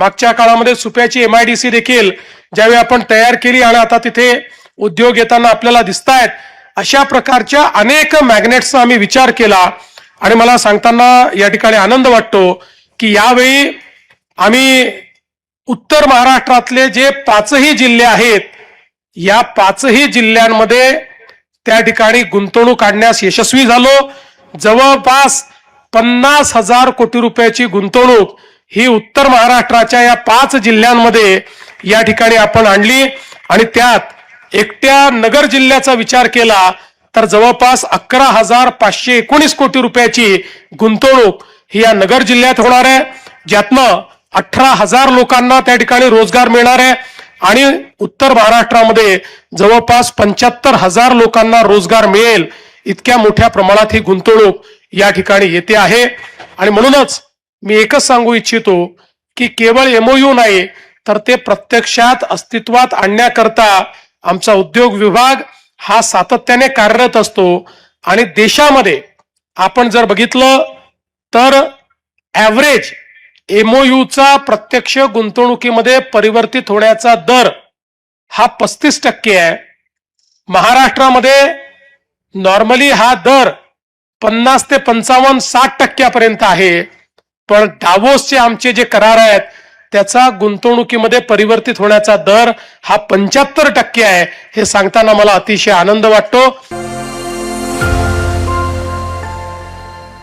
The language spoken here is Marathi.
मागच्या काळामध्ये सुप्याची एमआयडीसी देखील ज्यावेळी आपण तयार केली आणि आता तिथे उद्योग येताना आपल्याला दिसत आहेत अशा प्रकारच्या अनेक मॅग्नेट्सचा आम्ही विचार केला. आणि मला सांगताना या ठिकाणी आनंद वाटतो की यावेळी आम्ही उत्तर महाराष्ट्रातले जे पाचही जिल्हे आहेत या पाचही जिल्ह्यांमध्ये त्या ठिकाणी गुंतवणूक काढण्यास यशस्वी झालो. जवळपास पन्नास हजार कोटी रुपयाची गुंतवणूक ही उत्तर महाराष्ट्राच्या या पाच जिल्ह्यांमध्ये या ठिकाणी आपण आणली. आणि त्यात एकट्या नगर जिल्ह्याचा विचार केला तर जवळपास अकरा हजार पाचशे एकोणीस कोटी रुपयाची गुंतवणूक ही या नगर जिल्ह्यात होणार आहे. ज्यातनं अठरा हजार लोकांना त्या ठिकाणी रोजगार मिळणार आहे. आणि उत्तर महाराष्ट्रामध्ये जवळपास पंच्याहत्तर हजार लोकांना रोजगार मिळेल. इतक्या मोठ्या प्रमाणात ही गुंतवणूक या ठिकाणी येते आहे. आणि म्हणूनच मी एकच सांगू इच्छितो की केवळ एमओयू नाही तर ते प्रत्यक्षात अस्तित्वात आणण्याकरता आमचा उद्योग विभाग हा सातत्याने कार्यरत असतो. आणि देशामध्ये आपण जर बघितलं तर ॲव्हरेज एमओयूचा प्रत्यक्ष गुंतवणुकीमध्ये परिवर्तित होण्याचा दर हा पस्तीस टक्के आहे. महाराष्ट्रामध्ये नॉर्मली हा दर पन्नास ते पंचावन्न साठ टक्क्यापर्यंत आहे. पण डावोसचे आमचे जे करार आहेत त्याचा गुंतवणुकीमध्ये परिवर्तित होण्याचा दर हा पंच्याहत्तर टक्के आहे हे सांगताना मला अतिशय आनंद वाटतो.